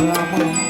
哥